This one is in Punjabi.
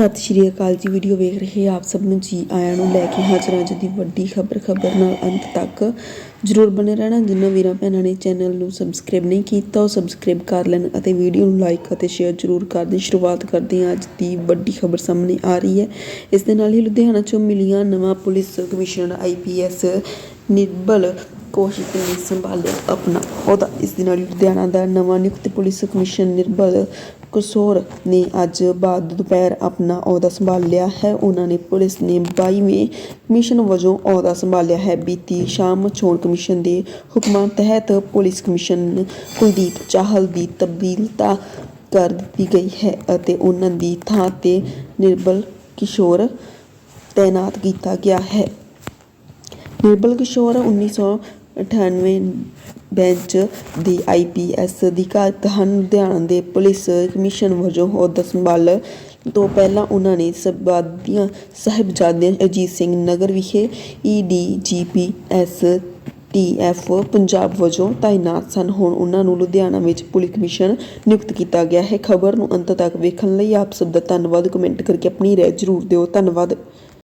ਸਤਿ ਸ਼੍ਰੀ ਅਕਾਲ ਜੀ। ਵੀਡੀਓ ਵੇਖ ਰਹੇ ਆਪ ਸਭ ਨੂੰ ਜੀ ਆਇਆਂ ਨੂੰ ਲੈ ਕੇ ਹਾਜ਼ਰ ਅੱਜ ਦੀ ਵੱਡੀ ਖਬਰ। ਖਬਰ ਨਾਲ ਅੰਤ ਤੱਕ ਜਰੂਰ ਬਣੇ ਰਹਿਣਾ। ਜਿਨ੍ਹਾਂ ਵੀਰਾਂ ਭੈਣਾਂ ਨੇ ਚੈਨਲ ਨੂੰ ਸਬਸਕ੍ਰਾਈਬ ਨਹੀਂ ਕੀਤਾ, ਉਹ ਸਬਸਕ੍ਰਾਈਬ ਕਰ ਲੈਣ ਅਤੇ ਵੀਡੀਓ ਨੂੰ ਲਾਈਕ ਅਤੇ ਸ਼ੇਅਰ ਜਰੂਰ ਕਰ ਦੇਣ। ਸ਼ੁਰੂਆਤ ਕਰਦੇ ਹਾਂ ਅੱਜ ਦੀ ਵੱਡੀ ਖਬਰ ਸਾਹਮਣੇ ਆ ਰਹੀ ਹੈ। ਇਸ ਦੇ ਨਾਲ ਹੀ ਲੁਧਿਆਣਾ ਚੋਂ ਮਿਲੀਆਂ ਨਵਾਂ police commissioner IPS Nirbal Kaushik ਨੇ ਸੰਭਾਲਿਆ ਆਪਣਾ। ਅਹੁਦਾ ਇਸ ਦੇ ਨਾਲ ਲੁਧਿਆਣਾ ਦਾ ਨਵਾਂ ਨਿਯੁਕਤ ਪੁਲਿਸ ਕਮਿਸ਼ਨਰ ਨਿਰਬਲ ਕਸੌਰ ਨੇ ਅੱਜ ਬਾਅਦ ਦੁਪਹਿਰ ਆਪਣਾ ਅਹੁਦਾ ਸੰਭਾਲਿਆ ਹੈ। ਉਹਨਾਂ ਨੇ ਪੁਲਿਸ ਨੇ 22ਵੇਂ ਕਮਿਸ਼ਨ ਵਜੋਂ ਅਹੁਦਾ ਸੰਭਾਲਿਆ ਹੈ। ਬੀਤੀ ਸ਼ਾਮ ਚੋਣ ਕਮਿਸ਼ਨ ਦੇ ਹੁਕਮਾਂ ਤਹਿਤ ਪੁਲਿਸ ਕਮਿਸ਼ਨ ਕੁਲਦੀਪ ਚਾਹਲ ਦੀ ਤਬਦੀਲਤਾ ਕਰ ਦਿੱਤੀ ਗਈ ਹੈ ਅਤੇ ਉਹਨਾਂ ਦੀ ਥਾਂ ਤੇ ਨਿਰਬਲ ਕਿਸ਼ੋਰ ਤਾਇਨਾਤ ਕੀਤਾ ਗਿਆ ਹੈ। ਨਿਰਬਲ ਕਿਸ਼ੋਰ 1998 ਬੈਂਚ ਦੀ ਆਈਪੀਐਸ ਅਧਿਕਾਰੀ ਹਨ। ਲੁਧਿਆਣਾ ਦੇ ਪੁਲਿਸ ਕਮਿਸ਼ਨ ਵਜੋਂ ਅਹੁਦਾ ਸੰਭਾਲ ਤੋਂ ਪਹਿਲਾਂ ਉਹਨਾਂ ਨੇ ਸਬਾਦੀਆਂ ਸਾਹਿਬਜ਼ਾਦਿਆਂ ਅਜੀਤ ਸਿੰਘ ਨਗਰ ਵਿਖੇ ਈਡੀਜੀਪੀਐਸ ਟੀਐਫ ਪੰਜਾਬ ਵਜੋਂ ਤਾਇਨਾਤ ਸਨ। ਹੁਣ ਉਹਨਾਂ ਨੂੰ ਲੁਧਿਆਣਾ ਵਿੱਚ ਪੁਲਿਸ ਕਮਿਸ਼ਨ ਨਿਯੁਕਤ ਕੀਤਾ ਗਿਆ ਹੈ। ਖਬਰ ਨੂੰ ਅੰਤ ਤੱਕ ਵੇਖਣ ਲਈ ਆਪ ਸਭ ਦਾ ਧੰਨਵਾਦ। ਕਮੈਂਟ ਕਰਕੇ ਆਪਣੀ ਰਾਏ ਜ਼ਰੂਰ ਦਿਓ। ਧੰਨਵਾਦ।